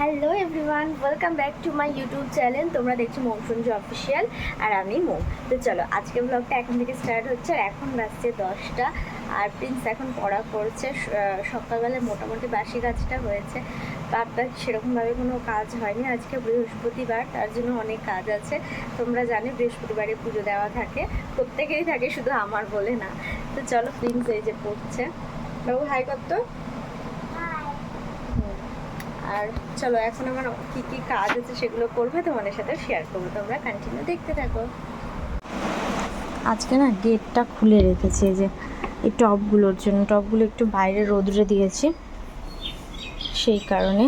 Hello everyone welcome back to my YouTube channel তোমরা দেখছ মৌসুমজি official আর আমি মৌ। তো চলো, আজকে ব্লগটা এখন থেকে স্টার্ট হচ্ছে আর এখন বাজছে দশটা। আর প্রিন্স এখন পড়া করছে সকালবেলায় মোটামুটি বাসি কাজটা হয়েছে। বাদ বাকি সেরকমভাবে কোনো কাজ হয়নি। আজকে বৃহস্পতিবার, তার জন্য অনেক কাজ আছে। তোমরা জানো বৃহস্পতিবারে পুজো দেওয়া থাকে। প্রত্যেকেরই থাকে, শুধু আমার বলে না। তো চলো প্রিন্স এই যে পড়ছে। বাবু হাই কত আর চলো, এখন আমার কি কি কাজ আছে সেগুলো করবে তোমাদের সাথে শেয়ার করব। তোমরা কন্টিনিউ দেখতে থাকো। আজকে না গেটটা খুলে রেখেছি যে এই টপগুলোর জন্য। টপগুলো একটু বাইরে রোদ্রে দিয়েছি, সেই কারণে।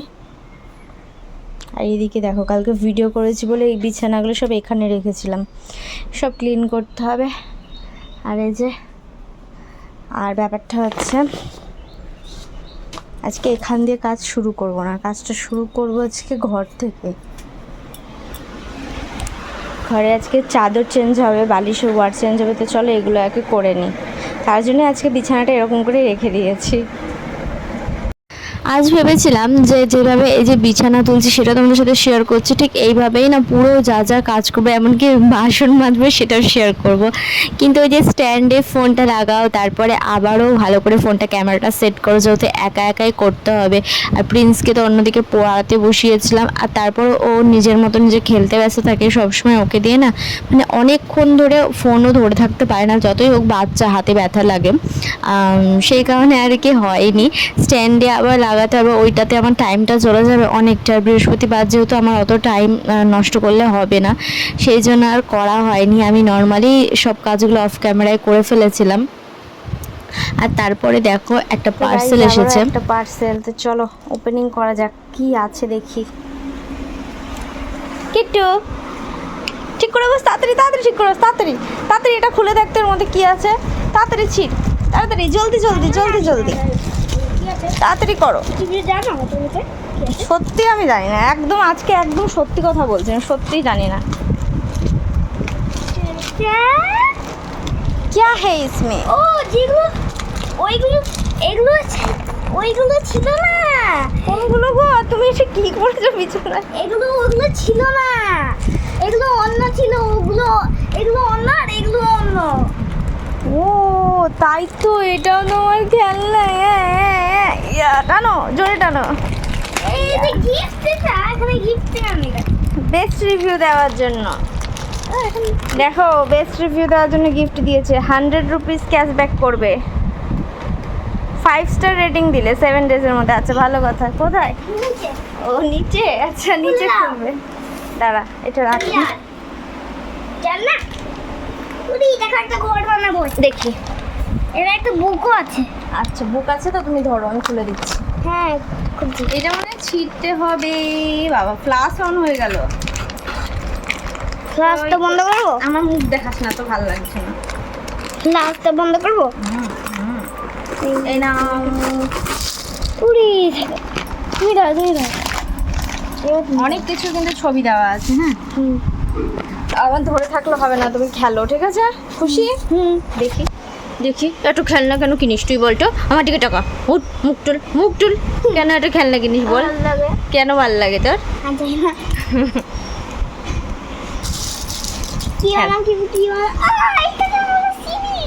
আর এইদিকে দেখো, কালকে ভিডিও করেছি বলে এই বিছানাগুলো সব এখানে রেখেছিলাম। সব ক্লিন করতে হবে। আর এই যে, আর ব্যাপারটা হচ্ছে আজকে এখান দিয়ে কাজ শুরু করব না। কাজটা শুরু করব আজকে ঘর থেকে। ঘরে আজকে চাদর চেঞ্জ হবে বালিশের ওয়ার চেঞ্জ হবে, তো চলো এগুলো একে করে নিই। তার জন্য আজকে বিছানাটা এরকম করে রেখে দিয়েছি। আজ ভেবেছিলাম যে যেভাবে এই যে বিছানা তুলছি সেটা তোমাদের সাথে শেয়ার করছি, ঠিক এইভাবেই না পুরো যা যা কাজ করব, এমনকি বাসন মাজবে সেটাও শেয়ার করব। কিন্তু ওই যে স্ট্যান্ডে ফোনটা লাগাও, তারপরে আবারও ভালো করে ফোনটা ক্যামেরাটা সেট করো, যেহেতু একা একাই করতে হবে। আর প্রিন্সকে তো অন্যদিকে পড়াতে বসিয়েছিলাম, আর তারপর ও নিজের মতো নিজে খেলতে ব্যস্ত থাকে, সবসময় ওকে দিয়ে না মানে অনেকক্ষণ ধরে ফোনও ধরে থাকতে পারে না, যতই হোক বাচ্চা, হাতে ব্যথা লাগে। সেই কারণে আর কি হয়নি। স্ট্যান্ডে আবার লাগাতে হবে ওইটাতে আমার টাইমটা চলে যাবে অনেকটা। বৃহস্পতিবার যেহেতু আমার অত টাইম নষ্ট করলে হবে না। সেই জন্য আর করা হয়নি। আমি নর্মালি সব কাজগুলো অফ ক্যামেরায় করে ফেলেছিলাম। আর তারপরে দেখো একটা পার্সেল এসেছে। একটা পার্সেল তো চলো ওপেনিং করা যাক কি আছে দেখি। কিট্টু ঠিক করে বস তাড়াতাড়ি তাড়াতাড়ি ঠিক করে বস তাড়াতাড়ি তাড়াতাড়ি এটা খুলে দেখতে এর মধ্যে কি আছে। তাড়াতাড়ি ছিট তাড়াতাড়ি জলদি জলদি জলদি জলদি। তাড়াতাড়ি করো। সত্যি আমি জানি না একদম আজকে একদম সত্যি কথা বলছি সত্যিই জানি না। ক্যা হে ইসমে? ও যেগুলো ওইগুলো এগুলো ওইগুলো ছিল না। কোনগুলো গো? তুমি এসে কি করেছ বিছানা এগুলো ওগুলো ছিল না। এগুলো অন্য ছিল ওগুলো এগুলো অন্য আর এগুলো অন্য। ও তাই তো এটাও তোমার খেলনা হ্যাঁ। ইয়া, টানো জোরে টানো। বেস্ট রিভিউ দেওয়ার জন্য। দেখো বেস্ট রিভিউ দেওয়ার জন্য গিফট দিয়েছে। হান্ড্রেড রুপিস ক্যাশব্যাক করবে। ফাইভ স্টার রেটিং দিলে সেভেন ডেজের মধ্যে। আচ্ছা ভালো কথা। কোথায়? ও নিচে? আচ্ছা নিচে। খুলবে। দাঁড়া এটা রাখি। দেখো। এর একটা বুকও আছে। আচ্ছা বুক আছে তো তুমি ধরো আমি খুলে দিচ্ছি। হ্যাঁ এটা মানে ছিটতে হবে। বাবা ফ্লাশ অন হয়ে গেল। ক্লাসটা বন্ধ করব? আমার মুখ দেখাস না তো ভালো লাগছে না। ক্লাসটা বন্ধ করব? এই না উড়ি তুমি দাও তুমি দাও অনেক কিছু কিন্তু ছবি দেওয়া আছে হ্যাঁ? হুম। আমার ধরে থাকলে হবে না তুমি খেলো ঠিক আছে? খুশি? হুম। দেখি। দেখি একটু খেলনা কেন কিনিস তুই বলতো? আমার দিকে টাকা উঠ মুখ টুল মুখ টুল। কেন একটা খেলনা কিনিস বল? ভালো লাগে। কেন ভালো লাগে তোর? সিবি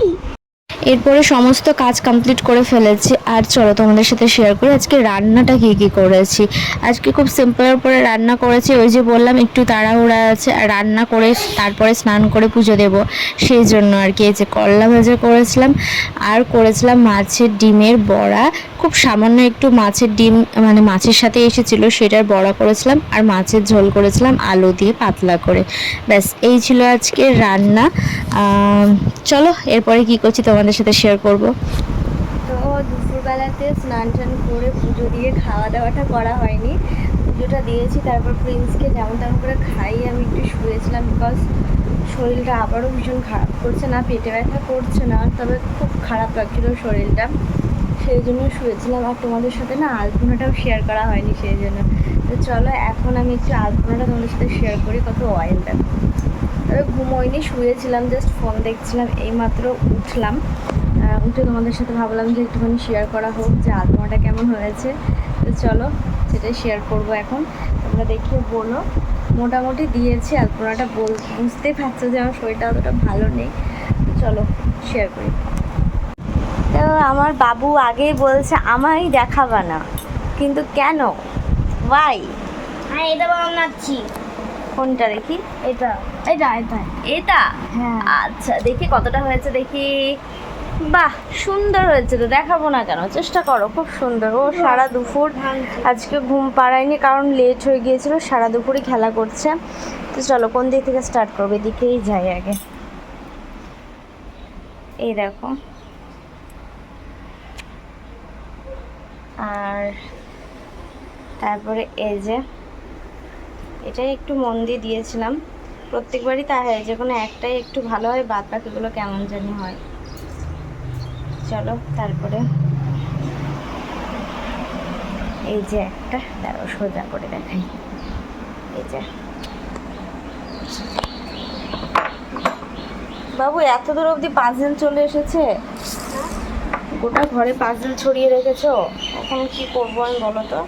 এরপরে সমস্ত কাজ কমপ্লিট করে ফেলেছি। আর চলো তোমাদের সাথে শেয়ার করি। আজকে রান্নাটা কী কী করেছি? আজকে খুব সিম্পলের উপরে রান্না করেছি। ওই যে বললাম, একটু তাড়াহুড়া আছে, আর রান্না করে তারপরে স্নান করে পুজো দেব। সেই জন্য আর কি, এই যে করলা ভাজা করেছিলাম, আর করেছিলাম মাছের ডিমের বড়া। খুব সামান্য একটু মাছের ডিম মানে মাছের সাথে এসেছিল, সেটার বড়া করেছিলাম, আর মাছের ঝোল করেছিলাম আলু দিয়ে পাতলা করে। ব্যাস, এই ছিল আজকে রান্না। চলো, এরপরে কি করছি তোমাদের সাথে শেয়ার করব? তো স্নান টান করে পুজো দিয়ে খাওয়া দাওয়াটা করা হয়নি। পুজোটা দিয়েছি, তারপর প্রিন্সকে যেমন তেমন করে খাইয়ে আমি একটু শুয়েছিলাম বিকজ শরীরটা আবারও ভীষণ খারাপ করছে না, পেটে ব্যথা করছে না, তবে খুব খারাপ লাগছিল শরীরটা। সেই জন্য শুয়েছিলাম, আর তোমাদের সাথে না আলপনাটাও শেয়ার করা হয়নি সেই জন্য। তো চলো, এখন আমি একটু আলপনাটা তোমাদের সাথে শেয়ার করি, কত অয়েলটা তবে ঘুমোইনি, শুয়েছিলাম জাস্ট ফোন দেখছিলাম, এইমাত্র উঠলাম। উঠে তোমাদের সাথে ভাবলাম যে একটুখানি শেয়ার করা হোক যে আলপনাটা কেমন হয়েছে। তো চলো সেটাই শেয়ার করব এখন। তোমরা দেখিয়ে বলো মোটামুটি দিয়েছি আলপনাটা। বল বুঝতেই পারছ যে আমার শরীরটা অতটা ভালো নেই। তো চলো শেয়ার করি। তো আমার বাবু আগেই বলছে আমারই দেখাবা না। কিন্তু কেন? ওয়াই হ্যাঁ এটা বানাচ্ছি। কোনটা দেখি? এটা। এটা এটা। এটা? হ্যাঁ। আচ্ছা দেখি কতটা হয়েছে দেখি। বাহ, সুন্দর হয়েছে তো, দেখাবো না কেন, চেষ্টা করো, খুব সুন্দর। ও সারা দুপুর আজকে ঘুম পাড়ায়নি, কারণ লেট হয়ে গিয়েছিল, সারা দুপুরই খেলা করছে। তো চলো, কোন দিক থেকে স্টার্ট করবে? এদিকেই যাই আগে। এই দেখো। আর তারপরে এই যে, এটাই একটু মন দিয়ে দিয়েছিলাম। প্রত্যেকবারই তা হয়, যে কোনো একটাই একটু ভালো হয় বাদ বাকিগুলো কেমন জানি হয়। তারপরে এই যে একটা তারও সোজা করে দেখাই। এই যে। বাবু, এত দূর অবধি পাঁচজন চলে এসেছে? গোটা ঘরে পাঁচজন ছড়িয়ে রেখেছো? এখন কি করব আমি বলো তো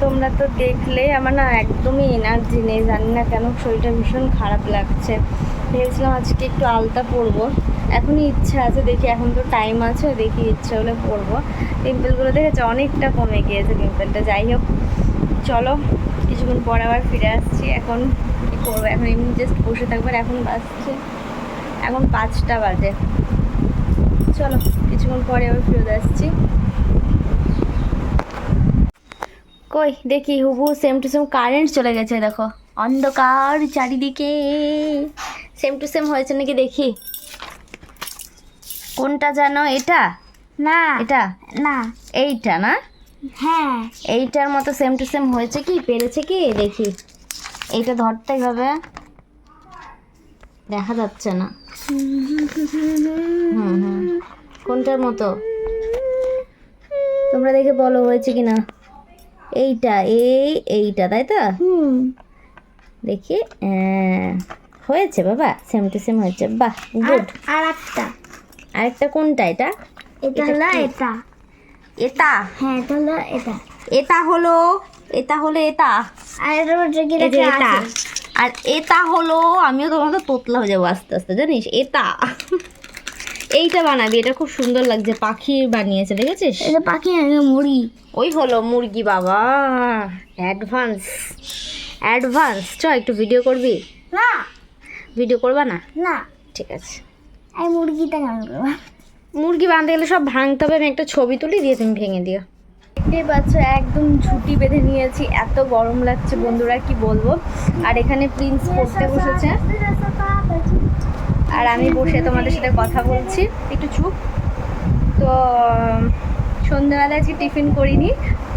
তো তোমরা তো দেখলে, আমার না একদমই এনার্জি নেই, জানি না কেন শরীরটা ভীষণ খারাপ লাগছে। ভেবেছিলাম আজকে একটু আলতা পরবো। এখনই ইচ্ছা আছে, দেখি এখন তো টাইম আছে, দেখি ইচ্ছা হলে পরবো। পিম্পলগুলো দেখেছে, অনেকটা কমে গিয়েছে পিম্পলটা। যাই হোক, চলো, কিছুক্ষণ পর আবার ফিরে আসছি। এখন কী করব? এখন এমনি জাস্ট বসে থাকব আর এখন বাজছে, এখন পাঁচটা বাজে। চলো, কিছুক্ষণ পরে আবার ফিরে আসছি। কই? দেখি হুবু সেম টু সেম কারেন্ট চলে গেছে দেখো। অন্ধকার চারিদিকে। সেম টু সেম হয়েছে নাকি দেখি? কোনটা জানো এটা? না। এটা? না। এইটা না? হ্যাঁ। এইটার মতো সেম টু সেম হয়েছে কি? পেরেছে কি? দেখি। এইটা ধরতে হবে। দেখা যাচ্ছে না। কোনটার মতো? তোমরা দেখে বলো হয়েছে কি না এইটা এই এইটা তাই তো? হুম। দেখি হয়েছে বাবা সেম টু সেম হয়েছে বাহ গুড আর একটা। আরেকটা কোনটা এটা? এটা এটা হলো এটা। এটা? হ্যাঁ এটা হলো এটা। এটা হলো এটা হলো এটা। আর এটা? আর এটা হলো আমিও তোমার মতো তোতলা হয়ে যাব আস্তে আস্তে জানিস? এটা। এইটা বানাবি এটা খুব সুন্দর লাগছে। পাখি বানিয়েছে দেখেছিস? এটা পাখি মুড়ি। ওই হলো মুরগি বাবা। অ্যাডভান্স অ্যাডভান্স চ একটু ভিডিও করবি? না। ভিডিও করবা না? না। ঠিক আছে। এই মুরগিটা করব? মুরগি বাঁধতে গেলে সব ভাঙতে হবে। আমি একটা ছবি তুলি দিয়ে তুমি ভেঙে দিও। দেখতেই পাচ্ছ একদম ঝুটি বেঁধে নিয়েছি। এত গরম লাগছে বন্ধুরা কি বলব? আর এখানে প্রিন্স পড়তে বসেছে। আর আমি বসে তোমাদের সাথে কথা বলছি। একটু চুপ। তো সন্ধ্যাবেলা আজকে টিফিন করিনি।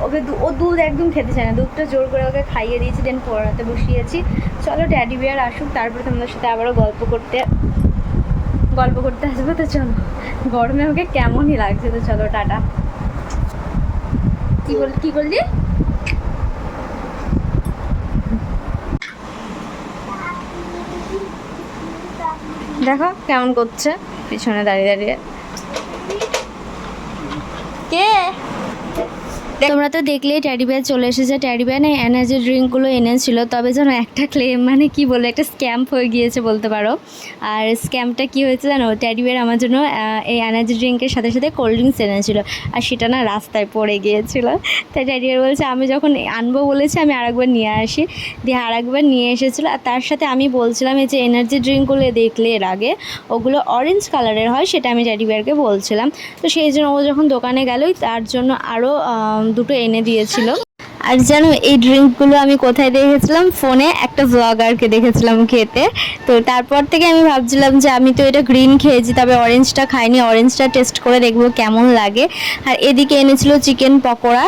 ওকে ও দুধ একদম খেতে চায় না। দুধটা জোর করে ওকে খাইয়ে দিয়েছি, দেন পড়াতে বসিয়েছি। চলো ড্যাডি বিয়ার আসুক, তারপরে তোমাদের সাথে আবারও গল্প করতে গল্প করতে আসব। তো চলো, গরমে ওকে কেমনই লাগছে? তো চলো, টাটা। কি বল কি করলি দেখো কেমন করছে। পিছনে দাঁড়িয়ে দাঁড়িয়ে। কে? তোমরা তো দেখলেই ট্যাডি বিয়ার চলে এসেছে। ট্যাডি বিয়ার না এনার্জি ড্রিঙ্কগুলো এনেছিল, তবে যেন একটা ক্লেম মানে কি বলে, একটা স্ক্যাম্প হয়ে গিয়েছে বলতে পারো। আর স্ক্যামটা কি হয়েছে জানো? ট্যাডি বিয়ার আমার জন্য এই এনার্জি ড্রিঙ্কের সাথে সাথে কোল্ড ড্রিঙ্কস এনেছিল। আর সেটা না রাস্তায় পড়ে গিয়েছিল। তাই ট্যাডি বিয়ার বলছে, আমি যখন আনব বলেছি, আমি আরেকবার নিয়ে আসি। দিয়ে আরেকবার নিয়ে এসেছিল। আর তার সাথে আমি বলছিলাম, এই যে এনার্জি ড্রিঙ্কগুলো দেখলে এর আগে, ওগুলো অরেঞ্জ কালারের হয়, সেটা আমি ট্যাডি বিয়ারকে বলছিলাম। তো সেই জন্য ও যখন দোকানে গেলই তার জন্য আরও দুটো এনে দিয়েছিল। আর জানো, এই ড্রিঙ্কগুলো আমি কোথায় দেখেছিলাম? ফোনে একটা ব্লগারকে দেখেছিলাম খেতে। তো তারপর থেকে আমি ভাবছিলাম যে আমি তো এটা গ্রিন খেয়েছি, তবে অরেঞ্জটা খাইনি। অরেঞ্জটা টেস্ট করে দেখব কেমন লাগে। আর এদিকে এনেছিল চিকেন পকোড়া।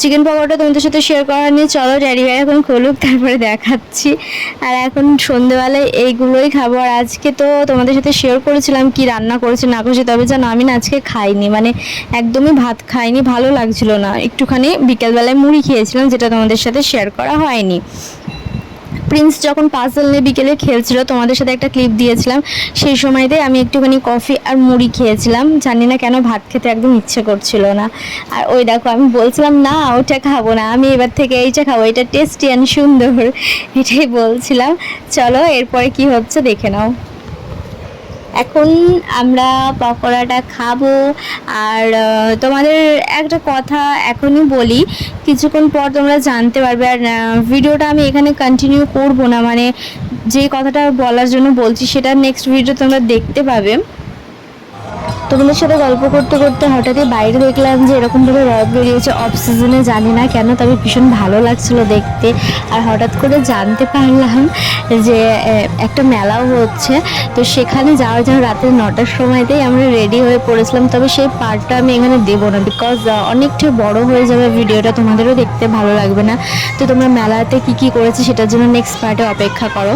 চিকেন পকোড়াটা তোমাদের সাথে শেয়ার করা নিয়ে চলো ড্যাডি ভাই এখন খুলুক, তারপরে দেখাচ্ছি। আর এখন সন্ধেবেলায় এইগুলোই খাব। আর আজকে তো তোমাদের সাথে শেয়ার করেছিলাম কি রান্না করেছি, না করেছি, তবে জানো, আমি না আজকে খাইনি। মানে একদমই ভাত খাইনি, ভালো লাগছিল না। একটুখানি বিকেলবেলায় মুড়ি খেয়েছিলাম যেটা তোমাদের সাথে শেয়ার করা হয়নি। প্রিন্স যখন পাজল নিয়ে বিকেলে খেলছিল, তোমাদের সাথে একটা ক্লিপ দিয়েছিলাম। সেই সময়তে আমি একটুখানি কফি আর মুড়ি খেয়েছিলাম। জানি না কেন ভাত খেতে একদম ইচ্ছে করছিল না। আর ওই দেখো, আমি বলছিলাম, না, ওটা খাব না। আমি এবার থেকে এইটা খাব, এটা টেস্টি অ্যান্ড সুন্দর। এটাই বলছিলাম। চলো, এরপরে কি হচ্ছে দেখে নাও। এখন আমরা পকোড়াটা খাব। আর তোমাদের একটা কথা এখনই বলি, কিছুক্ষণ পর তোমরা জানতে পারবে। আর ভিডিওটা আমি এখানে কন্টিনিউ করব না। মানে যে কথাটা বলার জন্য বলছি, সেটা নেক্সট ভিডিও তোমরা দেখতে পাবে। তোমাদের সাথে গল্প করতে করতে হঠাৎই বাইরে দেখলাম যে এরকমভাবে রথ বেরিয়েছে অফ সিজনে জানি না কেন, তবে ভীষণ ভালো লাগছিল দেখতে। আর হঠাৎ করে জানতে পারলাম যে একটা মেলাও হচ্ছে। তো সেখানে যাওয়ার জন্য রাত্রে নটার সময়তেই আমরা রেডি হয়ে পড়েছিলাম। তবে সেই পার্টটা আমি এখানে দেবো না বিকজ অনেকটা বড় হয়ে যাবে ভিডিওটা তোমাদেরও দেখতে ভালো লাগবে না। তো তোমরা মেলাতে কি কি করেছে সেটার জন্য নেক্সট পার্টে অপেক্ষা করো।